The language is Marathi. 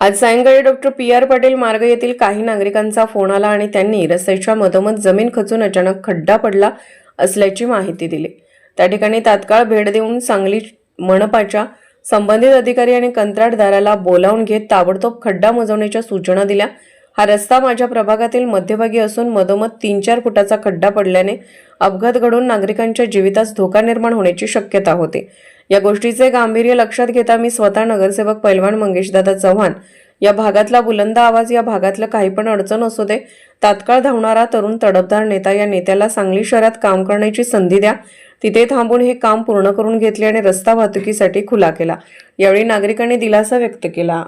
आज सायंकाळी डॉक्टर पी आर पाटील मार्ग येथील काही नागरिकांचा फोन आला आणि त्यांनी रस्त्याच्या मधोमध जमीन खचून अचानक खड्डा पडला असल्याची माहिती दिली. त्या ठिकाणी तात्काळ भेट देऊन सांगली मनपाच्या संबंधित अधिकारी आणि कंत्राटदाराला बोलावून घेत ताबडतोब खड्डा मोजवण्याच्या सूचना दिल्या. हा रस्ता माझ्या प्रभागातील मध्यभागी असून मधोमध तीन चार फुटाचा खड्डा पडल्याने अपघात घडून नागरिकांच्या जीवितास धोका निर्माण होण्याची शक्यता होते. या गोष्टीचे गांभीर्य लक्षात घेता मी स्वतः नगरसेवक पैलवान मंगेशदादा चव्हाण. या भागातला बुलंद आवाज या भागातलं काही पण अडचण असू दे तात्काळ धावणारा तरुण तडफदार नेता या नेत्याला सांगली शहरात काम करण्याची संधी द्या. तिथे थांबून हे काम पूर्ण करून घेतले आणि रस्ता वाहतुकीसाठी खुला केला. यावेळी नागरिकांनी दिलासा व्यक्त केला.